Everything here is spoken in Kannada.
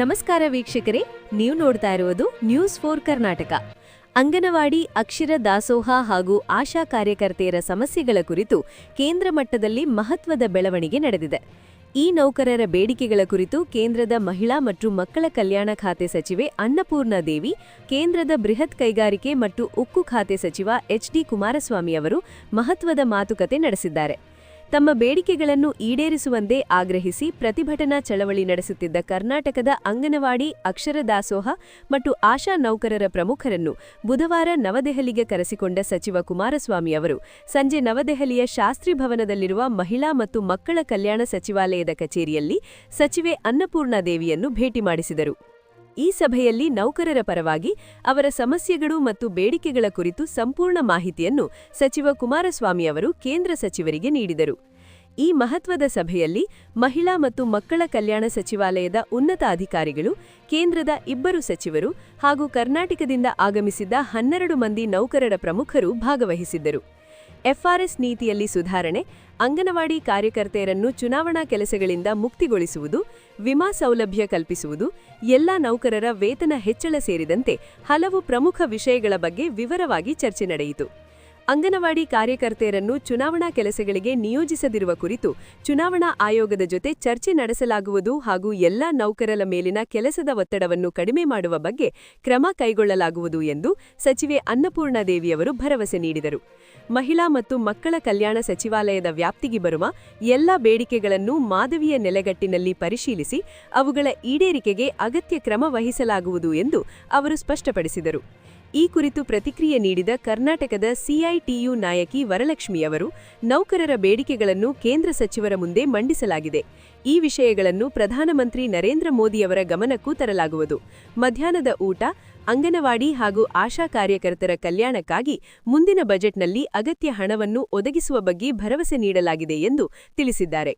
ನಮಸ್ಕಾರ ವೀಕ್ಷಕರೇ, ನೀವು ನೋಡ್ತಾ ಇರುವುದು ನ್ಯೂಸ್ ಫೋರ್ ಕರ್ನಾಟಕ. ಅಂಗನವಾಡಿ ಅಕ್ಷರ ದಾಸೋಹ ಹಾಗೂ ಆಶಾ ಕಾರ್ಯಕರ್ತೆಯರ ಸಮಸ್ಯೆಗಳ ಕುರಿತು ಕೇಂದ್ರ ಮಟ್ಟದಲ್ಲಿ ಮಹತ್ವದ ಬೆಳವಣಿಗೆ ನಡೆದಿದೆ. ಈ ನೌಕರರ ಬೇಡಿಕೆಗಳ ಕುರಿತು ಕೇಂದ್ರದ ಮಹಿಳಾ ಮತ್ತು ಮಕ್ಕಳ ಕಲ್ಯಾಣ ಖಾತೆ ಸಚಿವೆ ಅನ್ನಪೂರ್ಣ ದೇವಿ, ಕೇಂದ್ರದ ಬೃಹತ್ ಕೈಗಾರಿಕೆ ಮತ್ತು ಉಕ್ಕು ಖಾತೆ ಸಚಿವ ಎಚ್ಡಿ ಕುಮಾರಸ್ವಾಮಿ ಅವರು ಮಹತ್ವದ ಮಾತುಕತೆ ನಡೆಸಿದ್ದಾರೆ. ತಮ್ಮ ಬೇಡಿಕೆಗಳನ್ನು ಈಡೇರಿಸುವಂತೆ ಆಗ್ರಹಿಸಿ ಪ್ರತಿಭಟನಾ ಚಳವಳಿ ನಡೆಸುತ್ತಿದ್ದ ಕರ್ನಾಟಕದ ಅಂಗನವಾಡಿ ಅಕ್ಷರ ದಾಸೋಹ ಮತ್ತು ಆಶಾ ನೌಕರರ ಪ್ರಮುಖರನ್ನು ಬುಧವಾರ ನವದೆಹಲಿಗೆ ಕರೆಸಿಕೊಂಡ ಸಚಿವ ಕುಮಾರಸ್ವಾಮಿ ಅವರು, ಸಂಜೆ ನವದೆಹಲಿಯ ಶಾಸ್ತ್ರಿ ಭವನದಲ್ಲಿರುವ ಮಹಿಳಾ ಮತ್ತು ಮಕ್ಕಳ ಕಲ್ಯಾಣ ಸಚಿವಾಲಯದ ಕಚೇರಿಯಲ್ಲಿ ಸಚಿವೆ ಅನ್ನಪೂರ್ಣಾದೇವಿಯನ್ನು ಭೇಟಿ ಮಾಡಿಸಿದರು. ಈ ಸಭೆಯಲ್ಲಿ ನೌಕರರ ಪರವಾಗಿ ಅವರ ಸಮಸ್ಯೆಗಳು ಮತ್ತು ಬೇಡಿಕೆಗಳ ಕುರಿತು ಸಂಪೂರ್ಣ ಮಾಹಿತಿಯನ್ನು ಸಚಿವ ಕುಮಾರಸ್ವಾಮಿ ಅವರು ಕೇಂದ್ರ ಸಚಿವರಿಗೆ ನೀಡಿದರು. ಈ ಮಹತ್ವದ ಸಭೆಯಲ್ಲಿ ಮಹಿಳಾ ಮತ್ತು ಮಕ್ಕಳ ಕಲ್ಯಾಣ ಸಚಿವಾಲಯದ ಉನ್ನತ ಅಧಿಕಾರಿಗಳು, ಕೇಂದ್ರದ ಇಬ್ಬರು ಸಚಿವರು ಹಾಗೂ ಕರ್ನಾಟಕದಿಂದ ಆಗಮಿಸಿದ್ದ ಹನ್ನೆರಡು ಮಂದಿ ನೌಕರರ ಪ್ರಮುಖರು ಭಾಗವಹಿಸಿದ್ದರು. ಎಫ್ಆರ್ಎಸ್ ನೀತಿಯಲ್ಲಿ ಸುಧಾರಣೆ, ಅಂಗನವಾಡಿ ಕಾರ್ಯಕರ್ತೆಯರನ್ನು ಚುನಾವಣಾ ಕೆಲಸಗಳಿಂದ ಮುಕ್ತಿಗೊಳಿಸುವುದು, ವಿಮಾ ಸೌಲಭ್ಯ ಕಲ್ಪಿಸುವುದು, ಎಲ್ಲ ನೌಕರರ ವೇತನ ಹೆಚ್ಚಳ ಸೇರಿದಂತೆ ಹಲವು ಪ್ರಮುಖ ವಿಷಯಗಳ ಬಗ್ಗೆ ವಿವರವಾಗಿ ಚರ್ಚೆ ನಡೆಯಿತು. ಅಂಗನವಾಡಿ ಕಾರ್ಯಕರ್ತೆಯರನ್ನು ಚುನಾವಣಾ ಕೆಲಸಗಳಿಗೆ ನಿಯೋಜಿಸದಿರುವ ಕುರಿತು ಚುನಾವಣಾ ಆಯೋಗದ ಜೊತೆ ಚರ್ಚೆ ನಡೆಸಲಾಗುವುದು ಹಾಗೂ ಎಲ್ಲ ನೌಕರರ ಮೇಲಿನ ಕೆಲಸದ ಒತ್ತಡವನ್ನು ಕಡಿಮೆ ಮಾಡುವ ಬಗ್ಗೆ ಕ್ರಮ ಕೈಗೊಳ್ಳಲಾಗುವುದು ಎಂದು ಸಚಿವೆ ಅನ್ನಪೂರ್ಣಾದೇವಿಯವರು ಭರವಸೆ ನೀಡಿದರು. ಮಹಿಳಾ ಮತ್ತು ಮಕ್ಕಳ ಕಲ್ಯಾಣ ಸಚಿವಾಲಯದ ವ್ಯಾಪ್ತಿಗೆ ಬರುವ ಎಲ್ಲ ಬೇಡಿಕೆಗಳನ್ನು ಮಾಧವಿಯ ನೆಲೆಗಟ್ಟಿನಲ್ಲಿ ಪರಿಶೀಲಿಸಿ ಅವುಗಳ ಈಡೇರಿಕೆಗೆ ಅಗತ್ಯ ಕ್ರಮ ವಹಿಸಲಾಗುವುದು ಎಂದು ಅವರು ಸ್ಪಷ್ಟಪಡಿಸಿದರು. ಈ ಕುರಿತು ಪ್ರತಿಕ್ರಿಯೆ ನೀಡಿದ ಕರ್ನಾಟಕದ ಸಿಐಟಿಯು ನಾಯಕಿ ವರಲಕ್ಷ್ಮಿಯವರು ನೌಕರರ ಬೇಡಿಕೆಗಳನ್ನು ಕೇಂದ್ರ ಸಚಿವರ ಮುಂದೆ ಮಂಡಿಸಲಾಗಿದೆ. ಈ ವಿಷಯಗಳನ್ನು ಪ್ರಧಾನಮಂತ್ರಿ ನರೇಂದ್ರ ಮೋದಿಯವರ ಗಮನಕ್ಕೂ ತರಲಾಗುವುದು. ಮಧ್ಯಾಹ್ನದ ಊಟ, ಅಂಗನವಾಡಿ ಹಾಗೂ ಆಶಾ ಕಾರ್ಯಕರ್ತರ ಕಲ್ಯಾಣಕ್ಕಾಗಿ ಮುಂದಿನ ಬಜೆಟ್ನಲ್ಲಿ ಅಗತ್ಯ ಹಣವನ್ನು ಒದಗಿಸುವ ಬಗ್ಗೆ ಭರವಸೆ ನೀಡಲಾಗಿದೆ ಎಂದು ತಿಳಿಸಿದ್ದಾರೆ.